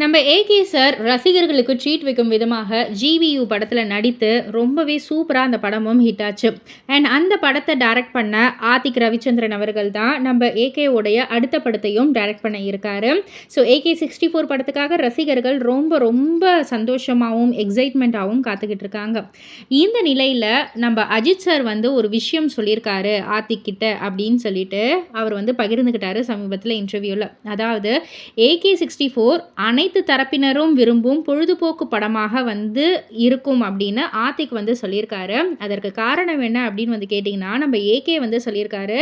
நம்ம AK sir ரசிகர்களுக்கு treat வைக்கும் விதமாக ஜிவியு படத்தில் நடித்து ரொம்பவே சூப்பராக அந்த படமும் ஹிட் ஆச்சு. அண்ட் அந்த படத்தை டைரக்ட் பண்ண ஆதிக் ரவிச்சந்திரன் அவர்கள் தான் நம்ம ஏகேவுடைய அடுத்த படத்தையும் டைரக்ட் பண்ண இருக்காரு. ஸோ ஏகே சிக்ஸ்டி ஃபோர் படத்துக்காக ரசிகர்கள் ரொம்ப ரொம்ப சந்தோஷமாகவும் எக்ஸைட்மெண்ட்டாகவும் காத்துக்கிட்டு இருக்காங்க. இந்த நிலையில் நம்ம அஜித் சார் வந்து ஒரு விஷயம் சொல்லியிருக்காரு ஆத்திக் கிட்ட அப்படின்னு சொல்லிட்டு அவர் வந்து பகிர்ந்துக்கிட்டாரு சமீபத்தில் இன்டர்வியூவில் அதாவது ஏகே சிக்ஸ்டி ஃபோர் அனை அனைத்து தரப்பினரும் விரும்பும் பொழுதுபோக்கு படமாக வந்து இருக்கும் அப்படின்னு ஆத்திக் வந்து சொல்லியிருக்காரு. அதற்கு காரணம் என்ன அப்படின்னு வந்து கேட்டிங்கன்னா நம்ம ஏகே வந்து சொல்லியிருக்காரு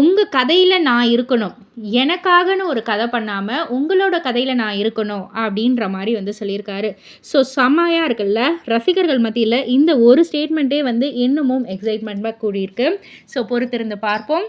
உங்கள் கதையில் நான் இருக்கணும். எனக்காகன்னு ஒரு கதை பண்ணாமல் உங்களோட கதையில் நான் இருக்கணும். அப்படின்ற மாதிரி வந்து சொல்லியிருக்காரு. ஸோ செம்மையாக இருக்குல்ல? ரசிகர்கள் மத்தியில் இந்த ஒரு ஸ்டேட்மெண்ட்டே வந்து இன்னமும் எக்ஸைட்மெண்ட்டாக கூடியிருக்கு. ஸோ பொறுத்திருந்து பார்ப்போம்.